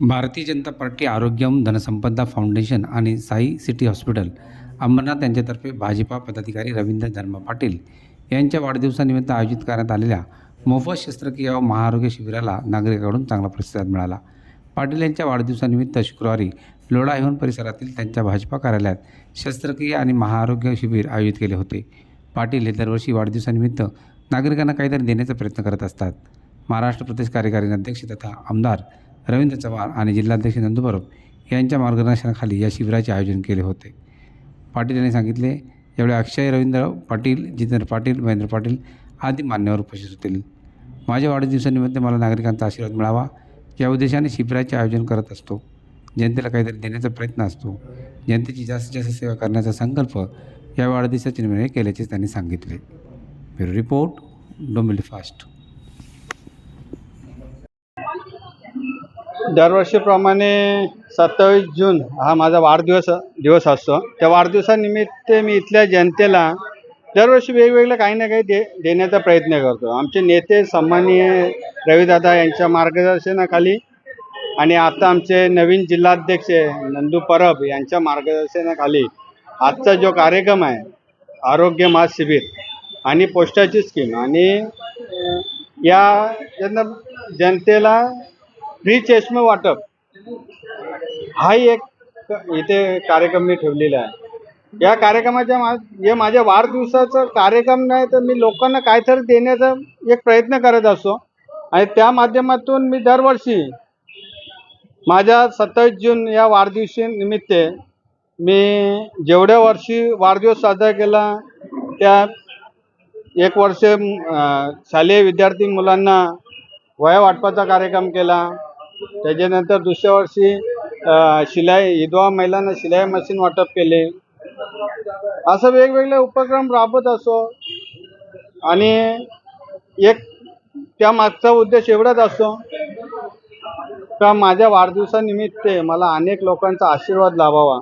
Bharatiya Janata party आरोग्यम धनसंपदा foundation आणि Sai city hospital Ambernath यांच्यातर्फे भाजपा पदाधिकारी रवींद्र धर्म पाटील यांच्या वाढदिवसानिमित्त आयोजित करण्यात आलेल्या मोफत शस्त्रक्रिया व महाआरोग्य शिबिराला नागरिकांकडून चांगला प्रतिसाद मिळाला. पाटील यांच्या वाढदिवसानिमित्त शुक्रवारी लोढा येऊन परिसरातील त्यांच्या भाजपा कार्यालयात शस्त्रक्रिया आणि महाआरोग्य शिबिर आयोजित केले होते. पाटील हे दरवर्षी वाढदिवसानिमित्त नागरिकांना काहीतरी देण्याचा प्रयत्न करत असतात. महाराष्ट्र प्रदेश कार्यकारी अध्यक्ष तथा आमदार रवींद्र चव्हाण आणि जिल्हाध्यक्ष नंदू परब यांच्या मार्गदर्शनाखाली या शिबिराचे आयोजन केले होते. पाटील यांनी सांगितले यावेळी अक्षय रवींद्र पाटील जितेंद्र पाटील महेंद्र पाटील आदी मान्यवर उपस्थित होतील. माझ्या वाढदिवसानिमित्त मला नागरिकांचा आशीर्वाद मिळावा या उद्देशाने शिबिराचे आयोजन करत असतो. जनतेला काहीतरी देण्याचा प्रयत्न असतो. जनतेची जास्तीत जास्त सेवा करण्याचा संकल्प या वाढदिवसाच्या निमित्ताने केल्याचे त्यांनी सांगितले. Bureau report Dombivli fast. दरवर्षीप्रमाणे सत्तावीस जून हा माझा वाढदिवस दिवस असतो. त्या वाढदिवसानिमित्त मी इथल्या जनतेला दरवर्षी वेगवेगळं काही ना काही दे देण्याचा प्रयत्न करतो. आमचे नेते सन्माननीय रविदादा यांच्या मार्गदर्शनाखाली आणि आता आमचे नवीन जिल्हाध्यक्ष नंदू परब यांच्या मार्गदर्शनाखाली आजचा जो कार्यक्रम आहे आरोग्य मास शिबिर आणि पोस्टाची स्कीम आणि या जनतेला फ्री चष्मे वाटप. हाही एक इथे कार्यक्रम मी ठेवलेला आहे. या कार्यक्रमाच्या मा हे माझ्या वाढदिवसाचं कार्यक्रम नाही तर मी लोकांना काहीतरी देण्याचा एक प्रयत्न करत असतो. आणि त्या माध्यमातून मी दरवर्षी माझ्या सत्तावीस जून या वाढदिवशी निमित्त मी जेवढ्या वर्षी वाढदिवस साजरा केला त्या एक वर्ष शालेय विद्यार्थी मुलांना वया वाटपाचा कार्यक्रम केला. त्याच्यानंतर दुसऱ्या वर्षी शिलाई विधवा महिलांना शिलाई मशीन वाटप केले. असं वेगवेगळे उपक्रम राबवत असो. आणि एक त्या मागचा उद्देश एवढाच असतो का माझ्या वाढदिवसानिमित्त मला अनेक लोकांचा आशीर्वाद लाभावा.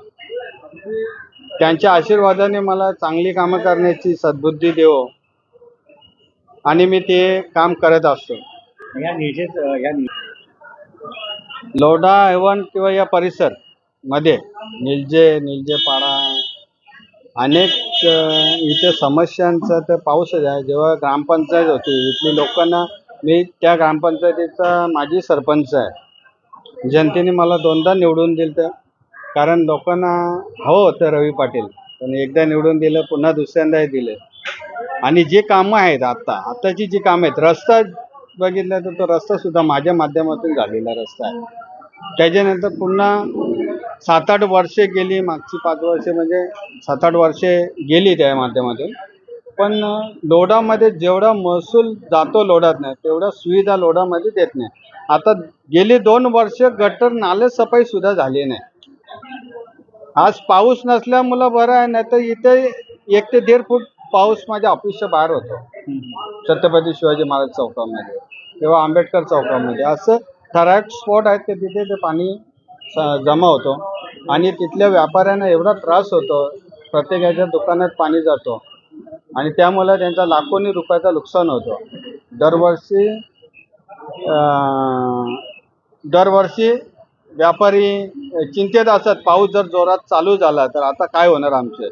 त्यांच्या आशीर्वादाने मला चांगली कामं करण्याची सद्बुद्धी देवो. आणि मी ते काम करत असतो. या निषेध या लोढा एवन किंवा या परिसरमध्ये निलजे निलजेपाडा अनेक इथे समस्यांचा तर पाऊसच आहे. जेव्हा ग्रामपंचायत होती इथली लोकांना मी त्या ग्रामपंचायतीचा माजी सरपंच आहे. जनतेने मला दोनदा निवडून दिलं तर कारण लोकांना हवं होतं रवी पाटील. पण एकदा निवडून दिलं पुन्हा दुसऱ्यांदाही दिले. आणि जे कामं आहेत आत्ता आत्ताची जी कामं आहेत रस्ता बघितला तर तो रस्ता सुद्धा माझ्या माध्यमातून झालेला रस्ता आहे. त्याच्यानंतर पुन्हा सात आठ वर्षे गेली मागची पाच वर्षे म्हणजे सात आठ वर्षे गेली त्या माध्यमातून. पण लोडामध्ये जेवढा महसूल जातो लोढात नाही तेवढा सुविधा लोढामध्ये देत नाही. आता गेली दोन वर्ष गटर नाले सफाई सुद्धा झाली नाही. आज पाऊस नसल्यामुळं बरं आहे नाही तर इथे एक ते दीड फूट पाऊस माझ्या ऑफिसच्या बाहेर होतो. छत्रपती शिवाजी महाराज चौकामध्ये किंवा आंबेडकर चौकामध्ये. असं ठराविक स्पॉट आहेत ते तिथे ते पाणी स- जमा होतो. आणि तिथल्या व्यापाऱ्यांना एवढा त्रास होतो. प्रत्येकाच्या दुकानात पाणी जातो. आणि त्यामुळे त्यांचा लाखोनी रुपयाचा नुकसान होतो. दरवर्षी दरवर्षी व्यापारी चिंतेत असतात. पाऊस जर जोरात चालू झाला तर आता काय होणार आमचे?